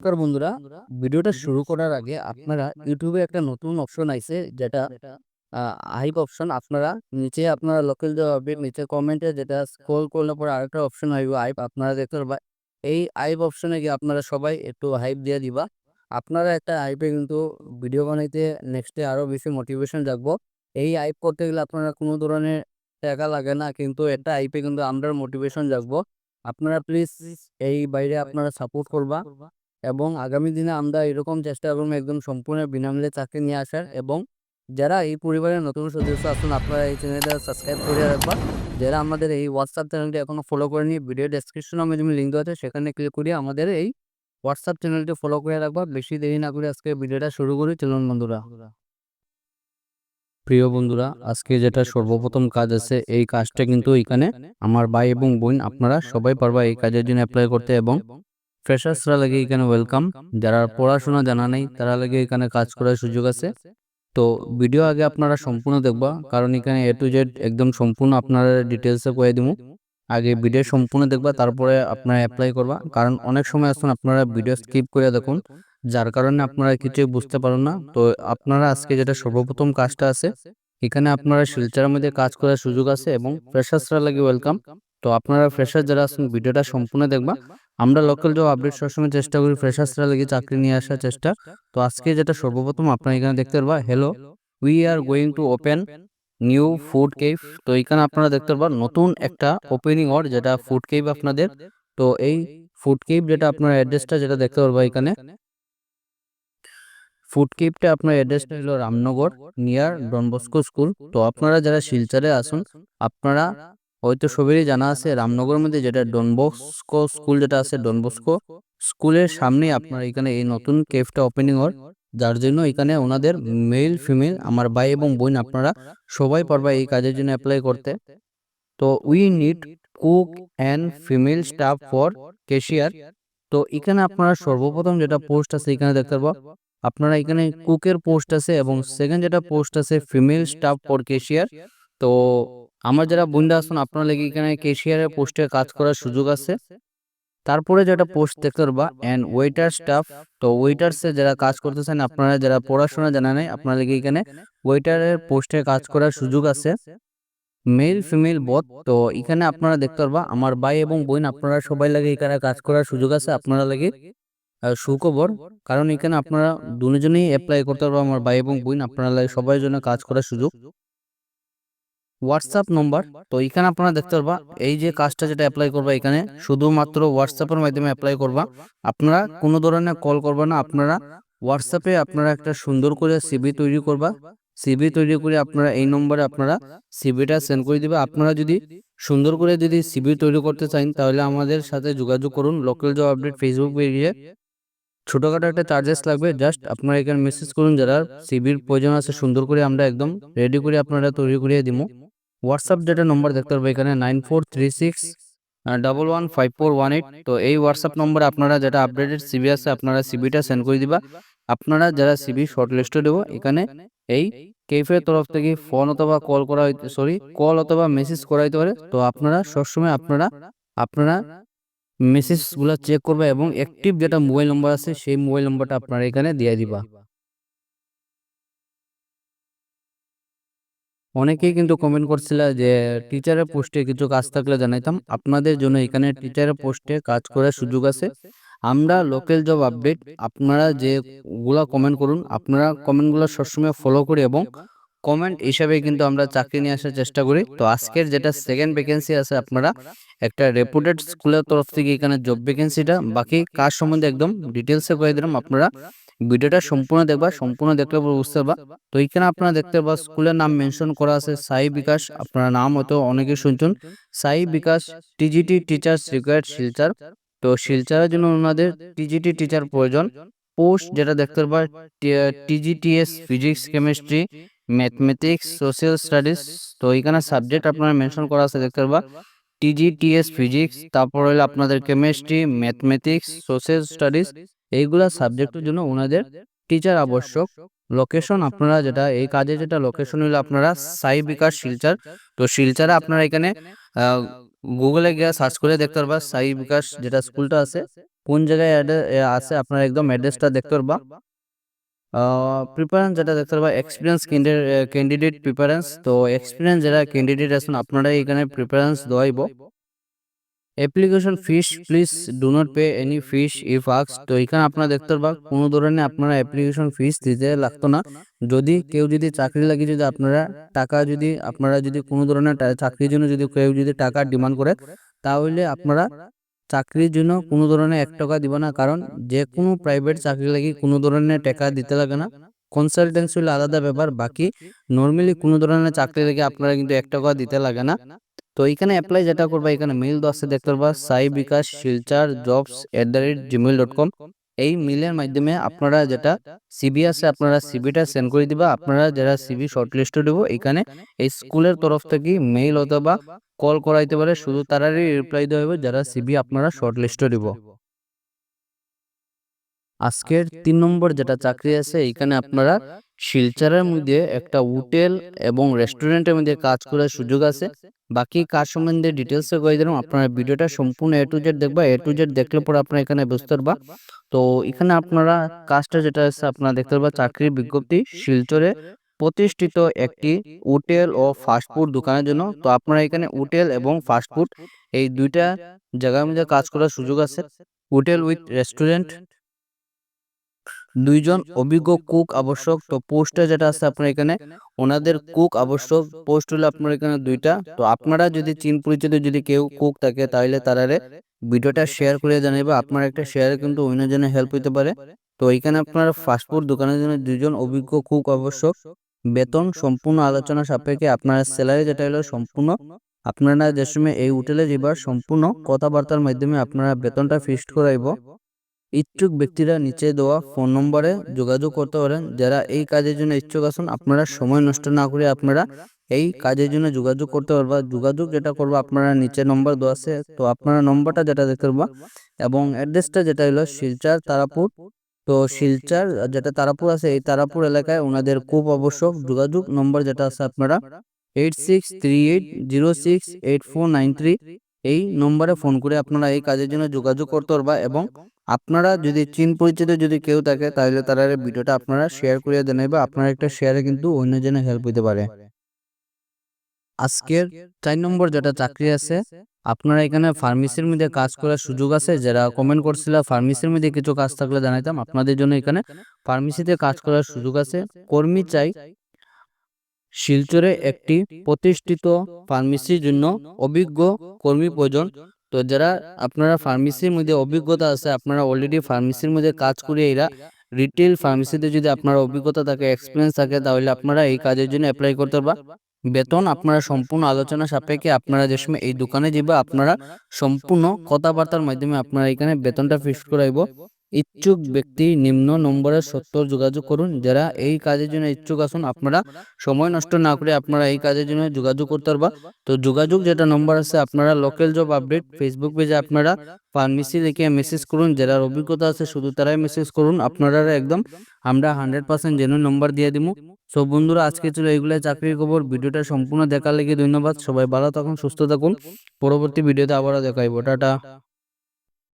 নমস্কার বন্ধুরা ভিডিওটা শুরু করার আগে আপনারা ইউটিউবে একটা নতুন অপশন আইছে যেটা হাইপ অপশন আপনারা নিচে আপনারা লোকাল দেওয়া হবে নিচে কমেন্টে যেটা স্ক্রল করলে পরে আরেকটা অপশন হইব হাইপ আপনারা দেখতে পারবা। এই হাইপ অপশনে গিয়ে আপনারা সবাই একটু হাইপ দিয়ে দিবা। আপনারা একটা হাইপে কিন্তু ভিডিও বানাইতে নেক্সটে আরও বেশি মোটিভেশন জাগবো। এই হাইপ করতে গেলে আপনারা কোনো ধরনের টাকা লাগে না কিন্তু একটা হাইপে কিন্তু আমরা মোটিভেশন জাগবো। আপনারা প্লিজ এই বাইরে আপনারা সাপোর্ট করবা। এবং আগামী দিনে আমরা এরকম চেষ্টা করব একদম সম্পূর্ণ বিনামূল্যে চাকরি নিয়ে আসার এবং যারা এই পরিবারের নতুন সদস্য আছেন আপনারা এই চ্যানেলটা সাবস্ক্রাইব করে রাখবেন যারা আমাদের এই হোয়াটসঅ্যাপ চ্যানেলটি এখনও ফলো করেনি, ভিডিও ডেসক্রিপশনে আমি তুমি লিঙ্ক আছে, সেখানে ক্লিক করে আমাদের এই হোয়াটসঅ্যাপ চ্যানেলটি ফলো করে রাখবা। বেশি দেরি না করে আজকে ভিডিওটা শুরু করি। চলুন বন্ধুরা। প্রিয় বন্ধুরা, আজকে যেটা সর্বপ্রথম কাজ আছে, এই কাজটা কিন্তু এখানে আমার ভাই এবং বোন, আপনারা সবাই পারবা এই কাজের জন্য অ্যাপ্লাই করতে এবং ফ্রেশার্সরা লাগে এখানে ওয়েলকাম যারা পড়াশোনা জানা নেই, তারা লাগে এখানে কাজ করার সুযোগ আছে। তো ভিডিও আগে আপনারা সম্পূর্ণ দেখবা, কারণ এখানে এ টু জেড একদম সম্পূর্ণ আপনারা ডিটেলসে কয়ে দিব আগে ভিডিও সম্পূর্ণ দেখবা, তারপরে আপনারা অ্যাপ্লাই করবা। কারণ অনেক সময় আসুন, আপনারা ভিডিও স্কিপ করে দেখুন। যার কারণে আপনারা কিছু বুঝতে পারেন না। তো আপনারা আজকে যেটা সর্বপ্রথম কাজটা আছে, এখানে আপনারা শিলচারের মধ্যে কাজ করার সুযোগ আছে এবং ফ্রেশার্সরা লাগে ওয়েলকাম তো আপনারা ফ্রেশার যারা আছেন ভিডিওটা সম্পূর্ণ দেখবা। আমরা লোকাল জব আপডেট সবসময় চেষ্টা করি ফ্রেশার্সরা লেগে চাকরি নিয়ে আসার চেষ্টা। তো আজকে যেটা সর্বপ্রথম আপনারা এখানে দেখতে পারবা hello we are going to open new food cave তো এখানে আপনারা দেখতে পারবা নতুন একটা ওপেনিং অর যেটা ফুড কেভ আপনাদের। তো এই ফুড কেভ যেটা আপনার অ্যাড্রেসটা যেটা দেখতে পারবা এখানে। ফুড কেভটা আপনার অ্যাড্রেসটা হলো রামনগর নিয়ার ডনবস্কো স্কুল তো আপনারা যারা শিলচরে আসুন আপনারা হয়তো সবারই জানা আছে, রামনগরের মধ্যে যেটা ডনবস্কো স্কুল যেটা আছে ডনবস্কো স্কুলের সামনে আপনার এখানে এই নতুন কেফটা ওপেনিং হর যার জন্য এখানে ওনাদের মেল ফিমেল আমার ভাই এবং বোন আপনারা সবাই পারবা এই কাজের জন্য অ্যাপ্লাই করতে। তো we need cook and female staff for cashier তো এখানে আপনারা সর্বপ্রথম যেটা পোস্ট আছে, এখানে দেখতে পারব, আপনারা এখানে কুকের পোস্ট আছে এবং সেকেন্ড যেটা পোস্ট আছে ফিমেল স্টাফ ফর কেশিয়ার তো আমার যারা বন্ধু আসুন আপনারা লেগে এখানে কেশিয়ারের পোস্টে কাজ করার সুযোগ আছে? তারপরে যেটা পোস্ট দেখতে পারবা অ্যান্ড ওয়েটার স্টাফ তো ওয়েটার্সে যারা কাজ করতেছেন, আপনারা যারা পড়াশোনা জানা নেই, আপনারা লেগে এখানে ওয়েটারের পোস্টে কাজ করার সুযোগ আছে। মেল ফিমেল বথ তো এখানে আপনারা দেখতে পারবা, আমার ভাই এবং বোন, আপনারা সবাই লাগে এখানে কাজ করার সুযোগ আছে, আপনারা লাগে সুখবর। কারণ এখানে আপনারা দুজনেই অ্যাপ্লাই করতে পারব, আমার ভাই এবং বোন, আপনারা লাগে সবাই জন্য কাজ করার সুযোগ। হোয়াটসঅ্যাপ নম্বর তো এখানে আপনারা দেখতে পারবা এই যে কাজটা যেটা অ্যাপ্লাই করবা এখানে শুধুমাত্র হোয়াটসঅ্যাপের মাধ্যমে অ্যাপ্লাই করবা। আপনারা কোনো ধরনের কল করবা না আপনারা হোয়াটসঅ্যাপে আপনারা একটা সুন্দর করে সিবি তৈরি করবা। সিবি তৈরি করে আপনারা এই নম্বরে আপনারা সিবিটা সেন্ড করে দিবে। আপনারা যদি সুন্দর করে যদি সিবি তৈরি করতে চান তাহলে আমাদের সাথে যোগাযোগ করুন। লোকাল জব আপডেট ফেসবুক পেজে ছোটোখাটো একটা চার্জেস লাগবে জাস্ট আপনারা এখানে মেসেজ করুন যারা সিবির প্রয়োজন আছে সুন্দর করে আমরা একদম রেডি করে আপনারা তৈরি করিয়ে দিব হোয়াটসঅ্যাপ যেটা নম্বর দেখতে পারব এখানে nine four three six double one five four one eight তো এই হোয়াটসঅ্যাপ নম্বরে আপনারা যেটা আপডেটেড সিবি আছে, আপনারা সিবিটা সেন্ড করে দিবা। আপনারা যারা সিবি শর্ট লিস্টে দেবো, এখানে এই কেফের তরফ থেকে ফোন অথবা কল করা হইতে সরি কল অথবা মেসেজ করা হইতে পারে। তো আপনারা সবসময় আপনারা আপনারা মেসেজগুলো চেক করবে এবং অ্যাক্টিভ যেটা মোবাইল নম্বর আছে, সেই মোবাইল নম্বরটা আপনারা এখানে দিয়ে দিবা। অনেকেই কিন্তু কমেন্ট করছিল যে টিচারের পোস্টে কিছু কাজ থাকলে জানাইতাম। আপনাদের জন্য এখানে টিচারের পোস্টে কাজ করার সুযোগ আছে। আমরা লোকাল জব আপডেট আপনারা যেগুলা কমেন্ট করুন, আপনারা কমেন্টগুলো সবসময় ফলো করি এবং কমেন্ট হিসাবে কিন্তু আমরা চাকরি নিয়ে আসার চেষ্টা করি। তো আজকের যেটা সেকেন্ড ভ্যাকেন্সি আছে আপনারা, একটা রেপুটেড স্কুলের তরফ থেকে এখানে জব ভ্যাকেন্সিটা বাকি কাজ সম্বন্ধে একদম ডিটেলসে করে দিলাম। আপনারা ভিডিওটা সম্পূর্ণ দেখবা সম্পূর্ণ দেখলে বুঝতে পারবা। তো এইখানে আপনারা দেখতে পাবা স্কুলের নাম মেনশন করা আছে সাই বিকাশ। আপনার নাম হয়তো অনেকে শুনছেন। Sai Bikash TGT teachers required Silchar. তো শিলচারের জন্য ওনাদের টিজিটি টিচার প্রয়োজন। পোস্ট যেটা দেখতে পারবা TGTs physics chemistry mathematics social studies. তো এখানে সাবজেক্ট আপনারা মেনশন করা আছে দেখতে পারবা। টিজিটিএস ফিজিক্স তারপর হলো আপনাদের কেমিস্ট্রি ম্যাথমেটিক্স সোশ্যাল স্টাডিজ এইগুলা সাবজেক্টের জন্য ওনাদের টিচার আবশ্যক। লোকেশন আপনারা যেটা এই কাজে যেটা লোকেশন হলো আপনারা সাই বিকাশ শিলচার তো শিলচারে আপনারা এখানে গুগলে গিয়ে সার্চ করে দেখতে পারবা সাই বিকাশ যেটা স্কুলটা আছে। কোন জায়গায় আছে আপনার একদম অ্যাড্রেসটা দেখতে পারবা। প্রিপারেন্স যেটা দেখতে পারবা এক্সপিরিয়েন্স ক্যান্ডিডেট প্রিপারেন্স তো এক্সপিরিয়েন্স যারা ক্যান্ডিডেট আছেন আপনারা এখানে preference দেওয়াইব। Application fees please do not pay any fees if আক্স তো এখানে আপনারা দেখতে পারবা কোনো ধরনের আপনারা অ্যাপ্লিকেশন ফিস দিতে লাগতো না। যদি কেউ যদি চাকরি লাগে যদি আপনারা টাকা যদি আপনারা যদি কোনো ধরনের চাকরির জন্য যদি কেউ যদি টাকা ডিমান্ড করে তাহলে আপনারা চাকরির জন্য কোনো ধরনের এক টাকা দিব না। কারণ যে কোনো প্রাইভেট চাকরি লাগি কোনো ধরনের টাকা দিতে লাগে না কনসালটেন্সি হলো আলাদা ব্যাপার। বাকি নর্মালি কোনো ধরনের চাকরি লাগে আপনারা কিন্তু এক টাকা দিতে লাগে না তো এখানে অ্যাপ্লাই যেটা করবা, এখানে মেইল দশে দেখতে পারবা Sai Bikash Silchar jobs at the rate Gmail dot com এই মেইলের মাধ্যমে আপনারা যেটা সিবি আছে, আপনারা সিবিটা সেন্ড করে দিবা। আপনারা যারা সিবি শর্টলিস্টে দেবো, এখানে এই স্কুলের তরফ থেকে মেইল অথবা কল করাইতে পারে, শুধু তারারই রিপ্লাই দেওয়া হবে যারা সিবি আপনারা শর্টলিস্টে দিব। আজকের তিন নম্বর যেটা চাকরি আছে, এখানে আপনারা শিলচরের মধ্যে একটা হোটেল এবং রেস্টুরেন্টের মধ্যে কাজ করার সুযোগ আছে। বাকি কাজ সম্বন্ধে ডিটেলসে কয়ে দিলাম আপনারা ভিডিওটা সম্পূর্ণ এ টু জেড দেখবা এ টু জেড দেখলে পরে আপনারা এখানে বুঝতে পারবা। তো এখানে আপনারা কাজটা যেটা আছে আপনারা দেখতে পারবা চাকরির বিজ্ঞপ্তি শিলচরে প্রতিষ্ঠিত একটি হোটেল ও ফাস্টফুড দোকানের জন্য। তো আপনারা এখানে হোটেল এবং ফাস্টফুড এই দুইটা জায়গার মধ্যে কাজ করার সুযোগ আছে। হোটেল উইথ রেস্টুরেন্ট দুইজন অভিজ্ঞ কুক আবশ্যক। তো পোস্টে যেটা আছে আপনার এখানে, ওনাদের কুক আবশ্যক। পোস্ট হলো আপনার এখানে দুইটা। তো আপনারা যদি চীন পরিচিত যদি কেউ কুক থাকে, তাহলে তারারে ভিডিওটা শেয়ার করে জানাইবে। আপনার একটা শেয়ার কিন্তু অন্যের জন্য হেল্প হইতে পারে। তো এখানে আপনার ফাস্টফুড দোকানের জন্য দুইজন অভিজ্ঞ কুক আবশ্যক। বেতন সম্পূর্ণ আলোচনা সাপেক্ষে আপনার স্যালারি যেটা হলো সম্পূর্ণ। আপনারা যে সময় এই হোটেলে যাবার সম্পূর্ণ কথাবার্তার মাধ্যমে আপনারা বেতনটা ফিক্সড করাইব। ইচ্ছুক ব্যক্তিরা নিচে দেওয়া ফোন নম্বরে যোগাযোগ করতে পারেন। যারা এই কাজের জন্য ইচ্ছুক আছেন, আপনারা সময় নষ্ট না করে আপনারা এই কাজের জন্য যোগাযোগ করতে পারবা। যোগাযোগ যেটা করবা, আপনারা নিচে নম্বর দেওয়া আছে। তো আপনারা নম্বরটা যেটা দেখতে পারবা এবং অ্যাড্রেসটা যেটা হলো শিলচর তারাপুর। তো শিলচর যেটা তারাপুর আছে, এই তারাপুর এলাকায় ওনাদের খুব আবশ্যক যোগাযোগ নম্বর যেটা আছে আপনারা eight six three eight zero six eight four nine three এই নম্বরে ফোন করে আপনারা এই কাজের জন্য যোগাযোগ করতে পারবা এবং আপনারা যদি চীন পরিচিত যদি কেউ থাকে, তাহলে তারা ভিডিওটা আপনারা শেয়ার করে দেন বা আপনার একটা শেয়ারে কিন্তু অন্যজনের হেল্প হতে পারে। আজকের চার নম্বর যেটা চাকরি আছে, আপনারা এখানে ফার্মেসির মধ্যে কাজ করার সুযোগ আছে, যারা কমেন্ট করছিল ফার্মেসির মধ্যে কিছু কাজ থাকলে জানাইতাম, আপনাদের জন্য এখানে ফার্মেসিতে কাজ করার সুযোগ আছে। কর্মী চাই শিলচরে একটি প্রতিষ্ঠিত ফার্মেসির জন্য অভিজ্ঞ কর্মী প্রয়োজন। তো যারা আপনারা ফার্মেসির মধ্যে অভিজ্ঞতা আছে, আপনারা অলরেডি ফার্মেসির মধ্যে কাজ করে এরা রিটেল ফার্মেসিতে যদি আপনার অভিজ্ঞতা থাকে এক্সপিরিয়েন্স থাকে, তাহলে আপনারা এই কাজের জন্য অ্যাপ্লাই করতে পারবা। বেতন আপনারা সম্পূর্ণ আলোচনা সাপেক্ষে আপনারা যে সময় এই দোকানে যাবে আপনারা সম্পূর্ণ কথাবার্তার মাধ্যমে আপনারা এখানে বেতনটা ফিক্স করাইব। ইচ্ছুক ব্যক্তি নিম্ন নম্বরের সত্তর যোগাযোগ করুন। যারা এই কাজের জন্য ইচ্ছুক আছেন আপনারা সময় নষ্ট না করে আপনারা এই কাজের জন্য যোগাযোগ করতে পারবা। তো যোগাযোগ যেটা নম্বর আছে আপনারা লোকাল জব আপডেট ফেসবুক পেজে আপনারা ফার্মেসি লিখে মেসেজ করুন। যারা অভিজ্ঞতা আছে শুধু তারাই মেসেজ করুন। আপনারা একদম আমরা হান্ড্রেড পার্সেন্ট জেনুইন নম্বর দিয়ে দিব সো বন্ধুরা আজকে ছিল এইগুলাই চাকরির খবর ভিডিওটা সম্পূর্ণ দেখার লেগে ধন্যবাদ। সবাই ভালো থাকুন সুস্থ থাকুন। পরবর্তী ভিডিওতে আবারও দেখাইব টাটা